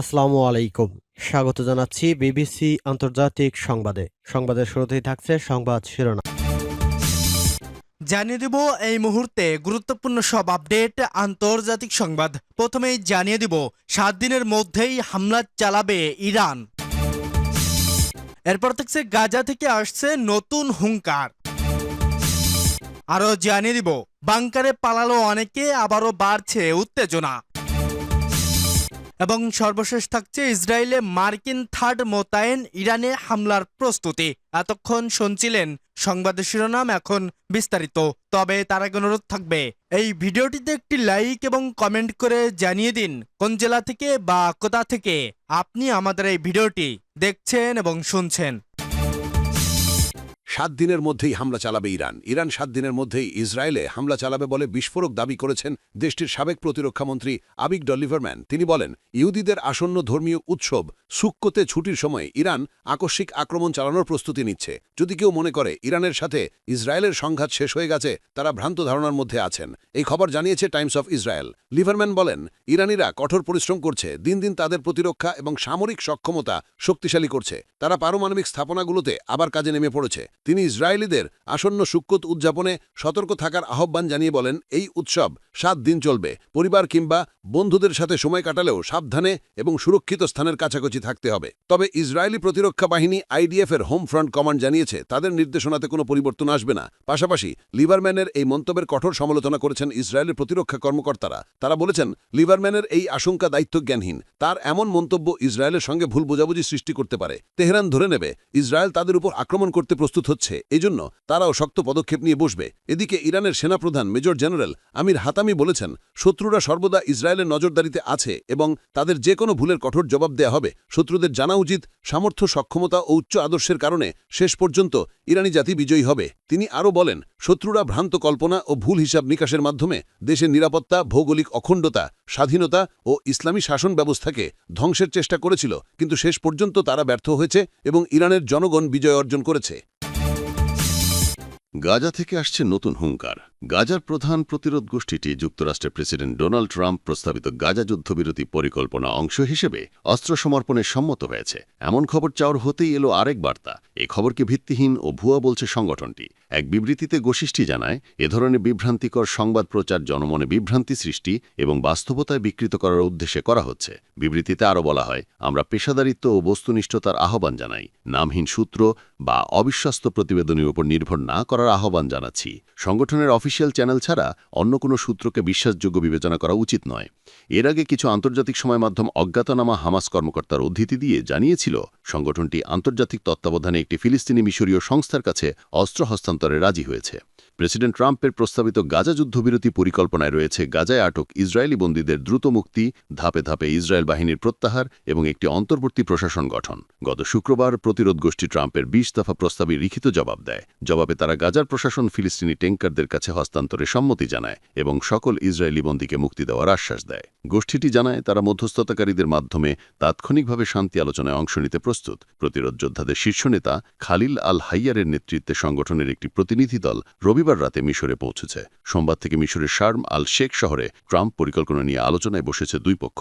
আসসালামু আলাইকুম। স্বাগত জানাচ্ছি বিবিসি আন্তর্জাতিক সংবাদে। সংবাদের শুরুতেই থাকছে সংবাদ শিরোনাম। জানিয়ে দিব এই মুহূর্তে গুরুত্বপূর্ণ সব আপডেট, আন্তর্জাতিক সংবাদ। প্রথমেই জানিয়ে দিব, সাত দিনের মধ্যেই হামলা চালাবে ইরান। এরপর থাকছে গাজা থেকে আসছে নতুন হুঙ্কার। আরও জানিয়ে দিব, বাংকারে পালালো অনেকে, আবারও বাড়ছে উত্তেজনা। এবং সর্বশেষ থাকছে ইসরায়েলে মার্কিন থার্ড মোতায়েন ইরানে হামলার প্রস্তুতি। এতক্ষণ শুনছিলেন সংবাদ শিরোনাম এখন বিস্তারিত। তবে তার আগে অনুরোধ থাকবে, এই ভিডিওটিতে একটি লাইক এবং কমেন্ট করে জানিয়ে দিন কোন জেলা থেকে বা কোথা থেকে আপনি আমাদের এই ভিডিওটি দেখছেন এবং শুনছেন। সাত দিনের মধ্যেই হামলা চালাবে ইরান। ইরান সাত দিনের মধ্যেই ইসরায়েলে হামলা চালাবে বলে বিস্ফোরক দাবি করেছেন দেশটির সাবেক প্রতিরক্ষামন্ত্রী আবিক ডলিভারম্যান। তিনি বলেন, ইহুদিদের আসন্ন ধর্মীয় উৎসব সুক্কোতে ছুটির সময় ইরান আকস্মিক আক্রমণ চালানোর প্রস্তুতি নিচ্ছে। যদি কেউ মনে করে ইরানের সাথে ইসরায়েলের সংঘাত শেষ হয়ে গেছে, তারা ভ্রান্ত ধারণার মধ্যে আছেন। এই খবর জানিয়েছে টাইমস অফ ইসরায়েল। লিভারম্যান বলেন, ইরানিরা কঠোর পরিশ্রম করছে, দিন দিন তাদের প্রতিরক্ষা এবং সামরিক সক্ষমতা শক্তিশালী করছে। তারা পারমাণবিক স্থাপনাগুলোতে আবার কাজে নেমে পড়েছে। তিনি ইসরায়েলিদের আসন্ন সুক্কত উদযাপনে সতর্ক থাকার আহ্বান জানিয়ে বলেন, এই উৎসব সাত দিন চলবে। পরিবার কিংবা বন্ধুদের সাথে সময় কাটালেও সাবধানে এবং সুরক্ষিত স্থানের কাছাকাছি থাকতে হবে। তবে ইসরায়েলি প্রতিরক্ষা বাহিনী আইডিএফ এর হোম ফ্রন্ট কমান্ড জানিয়েছে, তাদের নির্দেশনাতে কোনো পরিবর্তন আসবে না। পাশাপাশি লিবারম্যানের এই মন্তব্যের কঠোর সমালোচনা করেছেন ইসরায়েলের প্রতিরক্ষা কর্মকর্তারা। তারা বলেছেন, লিবারম্যানের এই আশঙ্কা দায়িত্বজ্ঞানহীন। তার এমন মন্তব্য ইসরায়েলের সঙ্গে ভুল বোঝাবুঝি সৃষ্টি করতে পারে। তেহরান ধরে নেবে, ইসরায়েল তাদের উপর আক্রমণ করতে প্রস্তুত হচ্ছে, এজন্য তারাও শক্ত পদক্ষেপ নিয়ে বসবে। এদিকে ইরানের সেনাপ্রধান মেজর জেনারেল আমির হাতামি বলেছেন, শত্রুরা সর্বদা ইসরায়েলের নজরদারিতে আছে এবং তাদের যে কোনো ভুলের কঠোর জবাব দেয়া হবে। শত্রুদের জানা উচিত সামর্থ্য, সক্ষমতা ও উচ্চ আদর্শের কারণে শেষ পর্যন্ত ইরানি জাতি বিজয়ী হবে। তিনি আরও বলেন, শত্রুরা ভ্রান্ত কল্পনা ও ভুল হিসাব নিকাশের মাধ্যমে দেশের নিরাপত্তা, ভৌগোলিক অখণ্ডতা, স্বাধীনতা ও ইসলামী শাসন ব্যবস্থাকে ধ্বংসের চেষ্টা করেছিল, কিন্তু শেষ পর্যন্ত তারা ব্যর্থ হয়েছে এবং ইরানের জনগণ বিজয় অর্জন করেছে। গাজা থেকে আসছে নতুন হুঙ্কার। গাজার প্রধান প্রতিরোধ গোষ্ঠীটি যুক্তরাষ্ট্রের প্রেসিডেন্ট ডোনাল্ড ট্রাম্প প্রস্তাবিত গাজা যুদ্ধবিরতি পরিকল্পনা অংশ হিসেবে অস্ত্র সমর্পণে সম্মত হয়েছে। এমন খবর চাওয়ার হতেই এলো আরেক বার্তা। এ খবরকে ভিত্তিহীন ও ভুয়া বলছে সংগঠনটি। এক বিবৃতিতে গোষ্ঠীটি জানায়, এ ধরনের বিভ্রান্তিকর সংবাদ প্রচার জনমনে বিভ্রান্তি সৃষ্টি এবং বাস্তবতায় বিকৃত করার উদ্দেশ্যে করা হচ্ছে। বিবৃতিতে আরও বলা হয়, আমরা পেশাদারিত্ব ও বস্তুনিষ্ঠতার আহ্বান জানাই। নামহীন সূত্র বা অবিশ্বস্ত প্রতিবেদনের উপর নির্ভর না করার আহ্বান জানাচ্ছি। সংগঠনের অফিসিয়াল চ্যানেল ছাড়া অন্য কোনো সূত্রকে বিশ্বাসযোগ্য বিবেচনা করা উচিত নয়। এর আগে কিছু আন্তর্জাতিক সময় মাধ্যম অজ্ঞাতনামা হামাস কর্মকর্তার উদ্ধৃতি দিয়ে জানিয়েছিল, সংগঠনটি আন্তর্জাতিক তত্ত্বাবধানে একটি ফিলিস্তিনি মিশরীয় সংস্থার কাছে অস্ত্র হস্তান্তরে রাজি হয়েছে। প্রেসিডেন্ট ট্রাম্পের প্রস্তাবিত গাজা যুদ্ধবিরতি পরিকল্পনায় রয়েছে গাজায় আটক ইসরায়েলি বন্দীদের দ্রুত মুক্তি, ধাপে ধাপে ইসরায়েল বাহিনীর প্রত্যাহার এবং একটি অন্তর্বর্তী প্রশাসন গঠন। গত শুক্রবার প্রতিরোধ গোষ্ঠী ট্রাম্পের বিশ দফা প্রস্তাবে লিখিত জবাব দেয়। জবাবে তারা গাজার প্রশাসন ফিলিস্তিনি ট্যাঙ্কারদের কাছে হস্তান্তরে সম্মতি জানায় এবং সকল ইসরায়েলি বন্দীকে মুক্তি দেওয়ার আশ্বাস দেয়। গোষ্ঠীটি জানায়, তারা মধ্যস্থতাকারীদের মাধ্যমে তাৎক্ষণিকভাবে শান্তি আলোচনায় অংশ নিতে প্রস্তুত। প্রতিরোধ যোদ্ধাদের শীর্ষ নেতা খালিল আল হাইয়ারের নেতৃত্বে সংগঠনের একটি প্রতিনিধি দল রবিবার রাতে মিশরে পৌঁছেছে। সোমবার থেকে মিশরের শার্ম আল শেখ শহরে ট্রাম্প পরিকল্পনা নিয়ে আলোচনায় বসেছে দুই পক্ষ।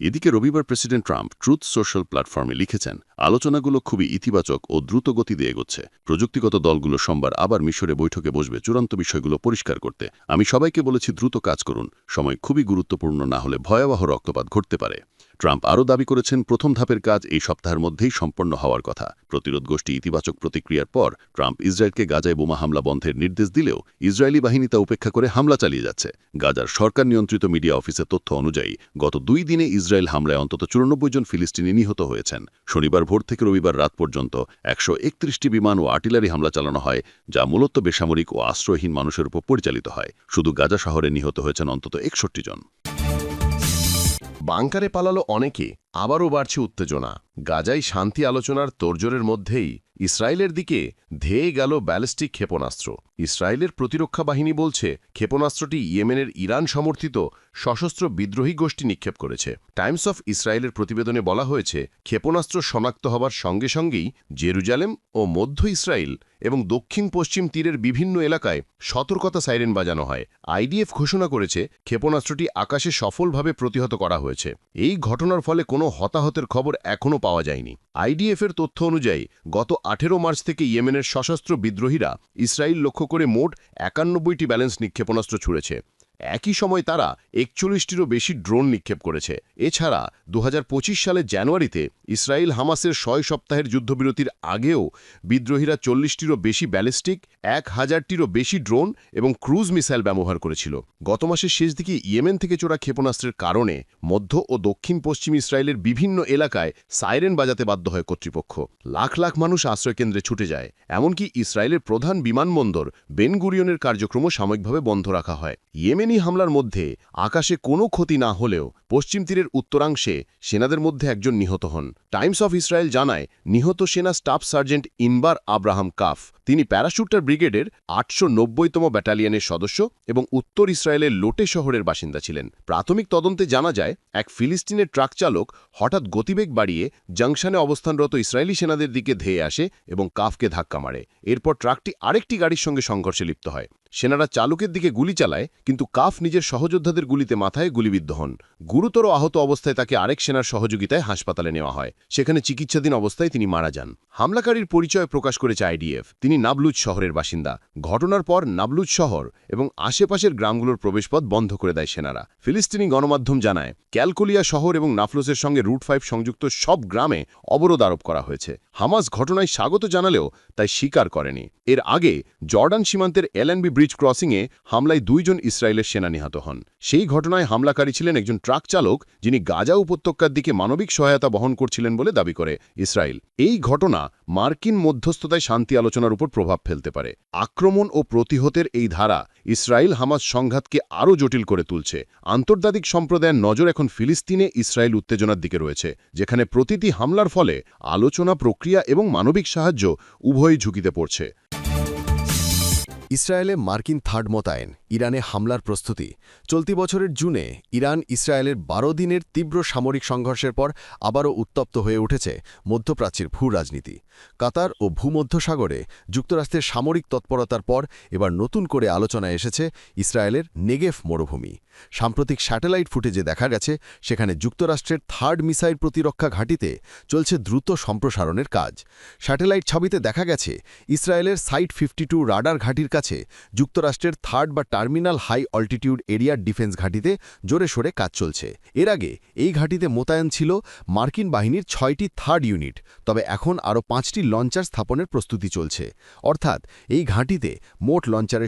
এদিকে রবিবার প্রেসিডেন্ট ট্রাম্প ট্রুথ সোশ্যাল প্ল্যাটফর্মে লিখেছেন, আলোচনাগুলো খুবই ইতিবাচক ও দ্রুত গতিতে এগোচ্ছে। প্রযুক্তিগত দলগুলো সোমবার আবার মিশরে বৈঠকে বসবে। চূড়ান্ত বিষয়গুলো পরিষ্কার করতে। আমি সবাইকে বলেছি দ্রুত কাজ করুন। সময় খুবই গুরুত্বপূর্ণ না হলে ভয়াবহ রক্তপাত ঘটতে পারে। ট্রাম্প আরও দাবি করেছেন, প্রথম ধাপের কাজ এই সপ্তাহের মধ্যেই সম্পন্ন হওয়ার কথা। প্রতিরোধ গোষ্ঠী ইতিবাচক প্রতিক্রিয়ার পর ট্রাম্প ইসরায়েলকে গাজায় বোমা হামলা বন্ধের নির্দেশ দিলেও ইসরায়েলি বাহিনী তা উপেক্ষা করে হামলা চালিয়ে যাচ্ছে। গাজার সরকার নিয়ন্ত্রিত মিডিয়া অফিসের তথ্য অনুযায়ী, গত দুই দিনে ইসরায়েল হামলায় অন্তত চুরানব্বই জন ফিলিস্তিনি নিহত হয়েছেন। শনিবার ভোর থেকে রবিবার রাত পর্যন্ত একশো একত্রিশটি বিমান ও আর্টিলারি হামলা চালানো হয়, যা মূলত বেসামরিক ও আশ্রয়হীন মানুষের উপর পরিচালিত হয়। শুধু গাজা শহরে নিহত হয়েছেন অন্তত একষট্টি জন। বাংকারে পালালো অনেকে, আবারও বাড়ছে উত্তেজনা। গাজাই শান্তি আলোচনার তোরজোরের মধ্যেই ইসরায়েলের দিকে ধেয়ে গেল ব্যালিস্টিক ক্ষেপণাস্ত্র। ইসরায়েলের প্রতিরক্ষা বাহিনী বলছে, ক্ষেপণাস্ত্রটি ইয়েমেনের ইরান সমর্থিত সশস্ত্র বিদ্রোহী গোষ্ঠী নিক্ষেপ করেছে। টাইমস অফ ইসরায়েলের প্রতিবেদনে বলা হয়েছে, ক্ষেপণাস্ত্র শনাক্ত হবার সঙ্গে সঙ্গেই জেরুজালেম ও মধ্য ইসরায়েল এবং দক্ষিণ পশ্চিম তীরের বিভিন্ন এলাকায় সতর্কতা সাইরেন বাজানো হয়। আইডিএফ ঘোষণা করেছে, ক্ষেপণাস্ত্রটি আকাশে সফলভাবে প্রতিহত করা হয়েছে। এই ঘটনার ফলে কোনো হতাহতের খবর এখনও পাওয়া যায়নি। আইডিএফের তথ্য অনুযায়ী, গত আঠেরো মার্চ থেকে ইয়েমেনের সশস্ত্র বিদ্রোহীরা ইসরায়েল লক্ষ্য করে মোট একানব্বইটি ব্যালেন্স নিক্ষেপণাস্ত্র ছুড়েছে। একই সময় তারা একচল্লিশটিরও বেশি ড্রোন নিক্ষেপ করেছে। এছাড়া দু হাজার পঁচিশ সালের জানুয়ারিতে ইসরায়েল হামাসের ছয় সপ্তাহের যুদ্ধবিরতির আগেও বিদ্রোহীরা চল্লিশটিরও বেশি ব্যালিস্টিক, এক হাজারটিরও বেশি ড্রোন এবং ক্রুজ মিসাইল ব্যবহার করেছিল। গত মাসের শেষ দিকে ইয়েমেন থেকে চোরা ক্ষেপণাস্ত্রের কারণে মধ্য ও দক্ষিণ পশ্চিম ইসরায়েলের বিভিন্ন এলাকায় সাইরেন বাজাতে বাধ্য হয় কর্তৃপক্ষ। লাখ লাখ মানুষ আশ্রয়কেন্দ্রে ছুটে যায়। এমনকি ইসরায়েলের প্রধান বিমানবন্দর বেনগুরিয়নের কার্যক্রমও সাময়িকভাবে বন্ধ রাখা হয়। ইয়েমেনি হামলার মধ্যে আকাশে কোনো ক্ষতি না হলেও পশ্চিম তীরের উত্তরাংশে সেনাদের মধ্যে একজন নিহত হন। টাইমস অফ ইসরায়েল জানায়, নিহত সেনা staff sergeant Inbar Abraham Kaf তিনি প্যারাশুটার ব্রিগেডের আটশো নব্বইতম ব্যাটালিয়নের সদস্য এবং উত্তর ইসরায়েলের লোটে শহরের বাসিন্দা ছিলেন। প্রাথমিক তদন্তে জানা যায়, এক ফিলিস্তিনের ট্রাক চালক হঠাৎ গতিবেগ বাড়িয়ে জংশনে অবস্থানরত ইসরায়েলি সেনাদের দিকে ধেয়ে আসে এবং কাফকে ধাক্কা মারে। এরপর ট্রাকটি আরেকটি গাড়ির সঙ্গে সংঘর্ষে লিপ্ত হয়। সেনারা চালকের দিকে গুলি চালায়, কিন্তু কাফ নিজের সহযোদ্ধাদের গুলিতে মাথায় গুলিবিদ্ধ হন। গুরুতর আহত অবস্থায় তাকে আরেক সেনার সহযোগিতায় হাসপাতালে নেওয়া হয়। সেখানে চিকিৎসাধীন অবস্থায় তিনি মারা যান। হামলাকারীর পরিচয় প্রকাশ করেছে আইডিএফ। তিনি নাবলুজ শহরের বাসিন্দা। ঘটনার পর নাবলুজ শহর এবং আশেপাশের গ্রামগুলোর প্রবেশপথ বন্ধ করে দেয় সেনারা। ফিলিস্তিনি গণমাধ্যম জানায়, ক্যালকুলিয়া শহর এবং নাফলোসের সঙ্গে রুট ফাইভ সংযুক্ত সব গ্রামে অবরোধ আরোপ করা হয়েছে। হামাস ঘটনায় স্বাগত জানালেও তাই স্বীকার করেনি। এর আগে জর্ডান সীমান্তের এলএনবি ব্রিজ ক্রসিংয়ে হামলায় দুইজন ইসরায়েলের সেনা নিহত হন। সেই ঘটনায় হামলাকারী ছিলেন একজন ট্রাক চালক, যিনি গাজা উপত্যকার দিকে মানবিক সহায়তা বহন করছিলেন বলে দাবি করে ইসরায়েল। এই ঘটনা মার্কিন মধ্যস্থতায় শান্তি আলোচনার উপর প্রভাব ফেলতে পারে। আক্রমণ ও প্রতিহতের এই ধারা ইসরায়েল হামাস সংঘাতকে আরও জটিল করে তুলছে। আন্তর্জাতিক সম্প্রদায়ের নজর এখন ফিলিস্তিনে ইসরায়েল উত্তেজনার দিকে রয়েছে, যেখানে প্রতিটি হামলার ফলে আলোচনা প্রক্রিয়া এবং মানবিক সাহায্য উভয়ই ঝুঁকিতে পড়ছে। ইসরায়েলে মার্কিন থার্ড মোতায়েন ইরানে হামলার প্রস্তুতি। চলতি বছরের জুনে ইরান ইসরায়েলের বারো দিনের তীব্র সামরিক সংঘর্ষের পর আবারও উত্তপ্ত হয়ে উঠেছে মধ্যপ্রাচ্যের ভূ রাজনীতি। কাতার ও ভূমধ্যসাগরে যুক্তরাষ্ট্রের সামরিক তৎপরতার পর এবার নতুন করে আলোচনায় এসেছে ইসরায়েলের নেগেফ মরুভূমি। সাম্প্রতিক স্যাটেলাইট ফুটেজে দেখা গেছে, সেখানে যুক্তরাষ্ট্রের থার্ড মিসাইল প্রতিরক্ষা ঘাঁটিতে চলছে দ্রুত সম্প্রসারণের কাজ। স্যাটেলাইট ছবিতে দেখা গেছে, ইসরায়েলের সাইট ফিফটি রাডার ঘাঁটির কাছে যুক্তরাষ্ট্রের থার্ড বা টার্মিনাল হাই অল্টিটিউড এরিয়ার ডিফেন্স ঘাঁটিতে জোরে সোরে কাজ চলছে। এর আগে এই ঘাঁটিতে মোতায়েন ছিল মার্কিন বাহিনীর ছয়টি থার্ড ইউনিট, তবে এখন আরও পাঁচটি লঞ্চার স্থাপনের প্রস্তুতি চলছে। অর্থাৎ এই ঘাঁটিতে মোট লঞ্চারের